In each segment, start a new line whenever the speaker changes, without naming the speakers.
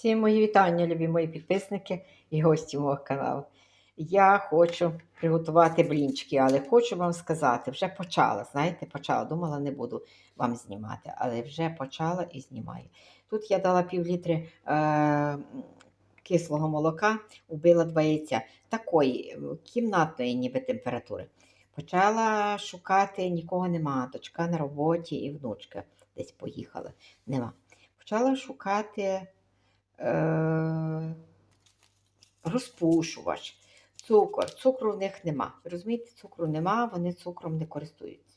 Всім мої вітання, любі мої підписники і гості мого каналу. Я хочу приготувати блінчики, але хочу вам сказати, вже почала. Знаєте, почала. Думала, не буду вам знімати, але вже почала і знімаю. Тут я дала пів літри е- кислого молока, убила два яйця такої е, кімнатної ніби температури. Почала шукати, нікого нема. Дочка на роботі і внучка десь поїхала. Нема. Почала шукати розпушувач, цукор. Цукру в них нема. Розумієте, цукру нема, вони цукром не користуються.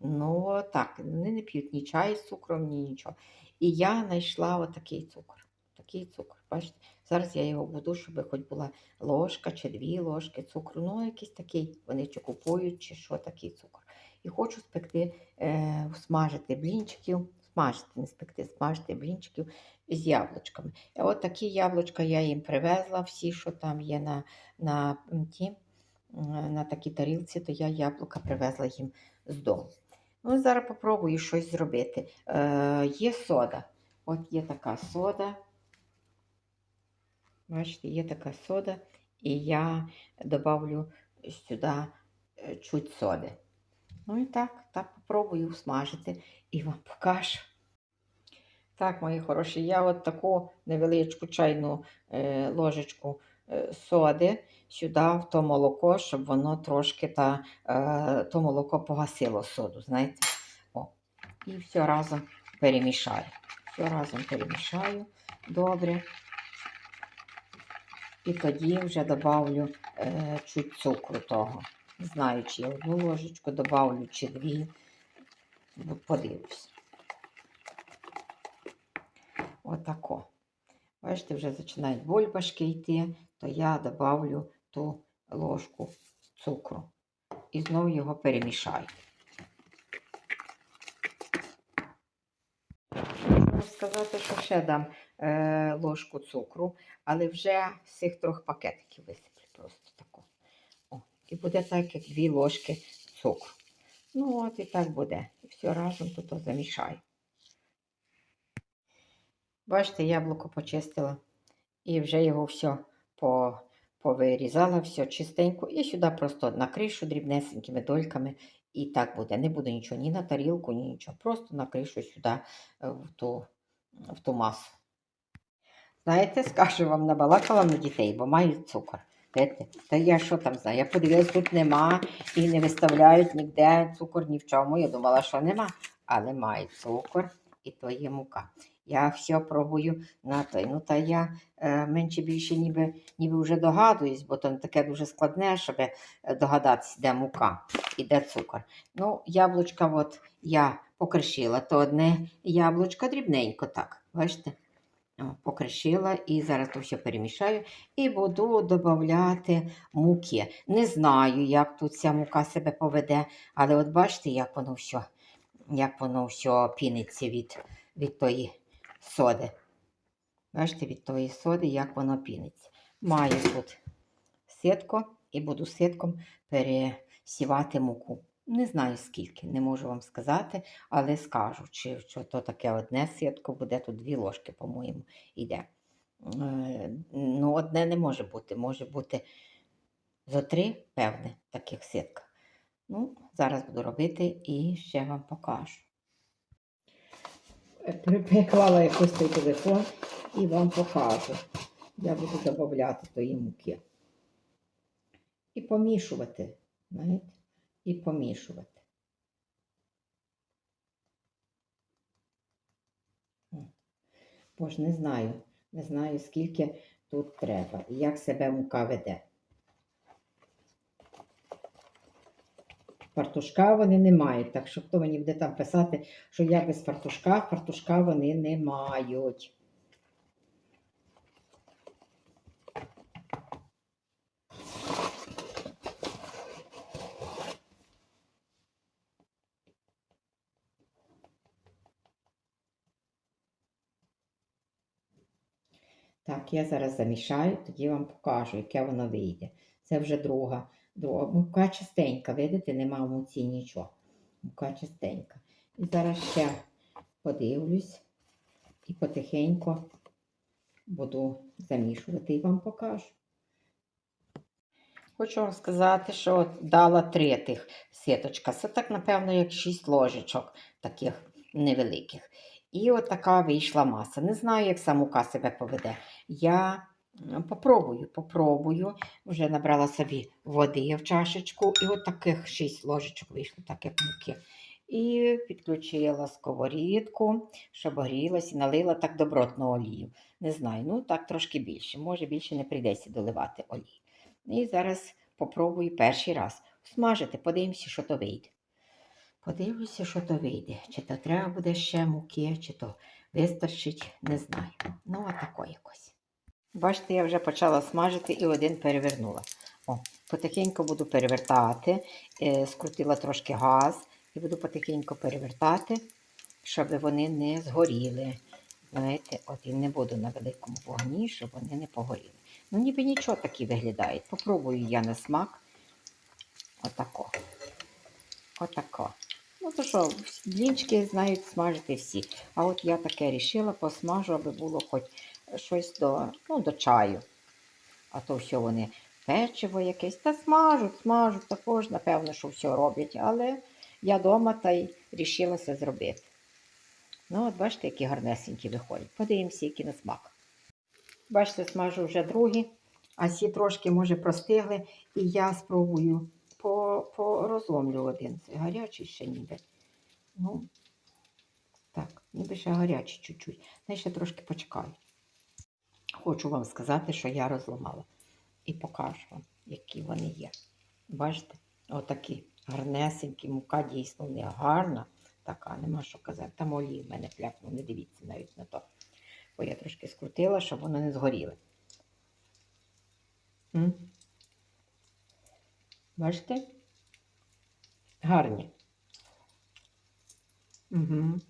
Ну, так, вони не п'ють ні чай з цукром, ні нічого. І я знайшла отакий цукор. Такий цукор. Бачите, зараз я його буду, щоб хоч була ложка чи дві ложки цукру. Ну, якийсь такий, вони чи купують, чи що такий цукор. І хочу спекти, е, смажити блінчиків, смажити, не спекти, смажити блінчиків з яблучками. І от такі яблучка я їм привезла, всі, що там є на, на, ті, на такій тарілці, то я яблука привезла їм з дому. Ну, зараз попробую щось зробити. Е, є сода. От є така сода. Бачите, є така сода, і я добавлю сюди е, чуть соди. Ну і так, так попробую смажити і вам покажу. Так, мої хороші, я от таку невеличку чайну е, ложечку е, соди сюди в то молоко, щоб воно трошки та, е, то молоко погасило соду, знаєте. О. І все разом перемішаю. Все разом перемішаю добре. І тоді вже добавлю е, чуть цукру того. Не знаю, чи я одну ложечку добавлю, чи дві. Подивлюсь. Отако. Бачите, вже починають бульбашки йти, то я добавлю ту ложку цукру і знову його перемішаю. Можу сказати, що ще дам е, ложку цукру, але вже з цих трьох пакетиків висиплю просто тако. О, і буде так, як дві ложки цукру. Ну от і так буде. І все разом тут замішаю. Бачите, яблуко почистила і вже його все по, повирізала, все чистенько. І сюди просто на кришу дрібнесенькими дольками. І так буде. Не буде нічого ні на тарілку, ні нічого. Просто на кришу сюди е, в ту, в ту масу. Знаєте, скажу вам, набалакала на дітей, бо мають цукор. Та я що там знаю? Я подивилась, тут нема і не виставляють ніде цукор ні в чому. Я думала, що нема, але мають цукор і то є мука. Я все пробую на той. Ну, та я е, менше більше ніби, ніби вже догадуюсь, бо не таке дуже складне, щоб е, догадатися, де мука і де цукор. Ну, яблучка от я покришила, то одне яблучко дрібненько так. Бачите? Покришила і зараз то все перемішаю і буду додати муки. Не знаю, як тут ця мука себе поведе, але от бачите, як воно все, як воно все піниться від, від тої соди. Бачите, від тої соди, як воно піниться. Маю тут сітку і буду сітком пересівати муку. Не знаю скільки, не можу вам сказати, але скажу, чи що то таке одне сітко буде, тут дві ложки, по-моєму, йде. Е, Ну, одне не може бути, може бути зо три, певне, таких сітках. Ну, зараз буду робити і ще вам покажу. Приклала якось той телефон і вам покажу. Я буду додати тої муки. І помішувати, знаєте, і помішувати. Бо ж не знаю, не знаю, скільки тут треба і як себе мука веде. Фартушка вони не мають, так що хто мені буде там писати, що я без фартушка, фартушка вони не мають. Так, я зараз замішаю, тоді вам покажу, яке воно вийде. Це вже друга. Мука чистенька, видите, нема в нічого. Мука чистенька. І зараз ще подивлюсь і потихеньку буду замішувати і вам покажу. Хочу вам сказати, що дала три тих ситочка. Це так, напевно, як шість ложечок таких невеликих. І от така вийшла маса. Не знаю, як сам мука себе поведе. Я попробую, попробую. Вже набрала собі води в чашечку, і от таких шість ложечок вийшло, так як муки. І підключила сковорідку, щоб грілась, і налила так добротну олію. Не знаю, ну так трошки більше. Може, більше не прийдеться доливати олії. І зараз попробую перший раз смажити, подивимося, що то вийде. Подивлюся, що то вийде. Чи то треба буде ще муки, чи то вистачить, не знаю. Ну, а тако якось. Бачите, я вже почала смажити і один перевернула. О, потихеньку буду перевертати, е, скрутила трошки газ і буду потихеньку перевертати, щоб вони не згоріли. Знаєте, от і не буду на великому вогні, щоб вони не погоріли. Ну, ніби нічого такі виглядають. Попробую я на смак. Отако. Отако. Ну, то що, блінчики знають смажити всі. А от я таке рішила, посмажу, аби було хоч щось до, ну, до чаю. А то все вони печиво якесь. Та смажуть, смажуть, також, напевно, що все роблять. Але я вдома та й рішилася зробити. Ну, от бачите, які гарнесенькі виходять. Подивимося, які на смак. Бачите, смажу вже другі, а ці трошки, може, простигли, і я спробую по, порозломлю один. Це гарячий ще ніби. Ну, так, ніби ще гарячий чуть-чуть. Я ще трошки почекаю. Хочу вам сказати, що я розламала. І покажу вам, які вони є. Бачите? Отакі гарнесенькі, мука дійсно не гарна. Така, нема що казати. Там олії в мене пляпнув, не дивіться навіть на то. Бо я трошки скрутила, щоб воно не згоріло. М? Бачите? Гарні. Угу.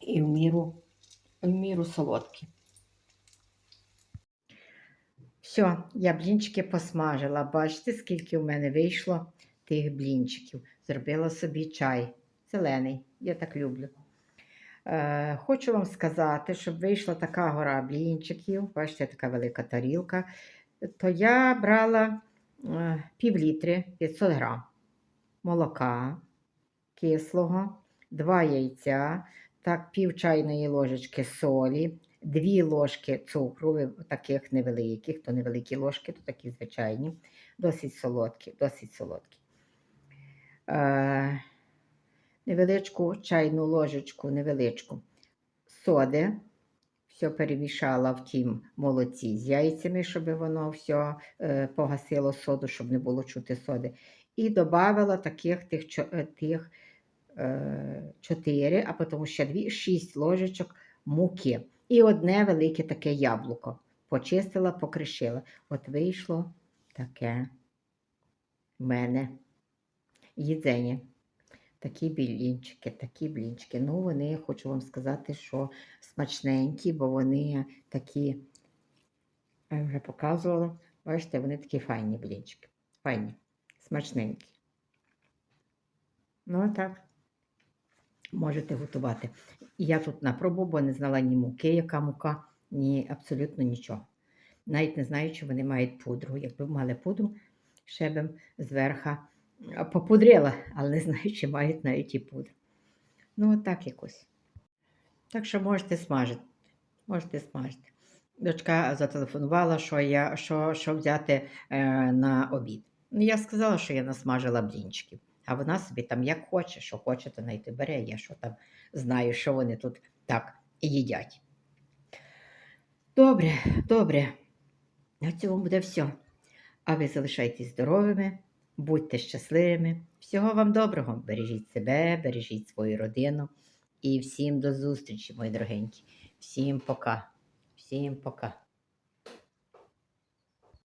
І в міру, в міру солодкі. Все, я блінчики посмажила. Бачите, скільки в мене вийшло тих блінчиків. Зробила собі чай зелений. Я так люблю. Е, хочу вам сказати, щоб вийшла така гора блінчиків, бачите, така велика тарілка, то я брала е, пів літри 500 грам молока кислого, два яйця, так, пів чайної ложечки солі, дві ложки цукру, таких невеликих, то невеликі ложки, то такі звичайні, досить солодкі, досить солодкі. Е, невеличку чайну ложечку, невеличку соди. Все перемішала в тім молоці з яйцями, щоб воно все е, погасило соду, щоб не було чути соди. І додавала таких тих, е, тих 4, а потім ще 2, 6 ложечок муки. І одне велике таке яблуко. Почистила, покришила. От вийшло таке в мене їдзення. Такі блінчики, такі блінчики. Ну, вони, хочу вам сказати, що смачненькі, бо вони такі, я вже показувала. Бачите, вони такі файні блінчики. Файні, смачненькі. Ну, так. Можете готувати. Я тут на пробу, бо не знала ні муки, яка мука, ні абсолютно нічого. Навіть не знаю, чи вони мають пудру. Якби мали пудру, ще б зверха а, попудрила, але не знаю, чи мають навіть і пудру. Ну, отак якось. Так що можете смажити. Можете смажити. Дочка зателефонувала, що, я, що, що взяти е, на обід. Ну, я сказала, що я насмажила блінчиків. А вона собі там як хоче, що хоче, то найти бере. Я що там знаю, що вони тут так їдять. Добре, добре. На цьому буде все. А ви залишайтесь здоровими, будьте щасливими. Всього вам доброго. Бережіть себе, бережіть свою родину. І всім до зустрічі, мої дорогенькі. Всім пока. Всім пока.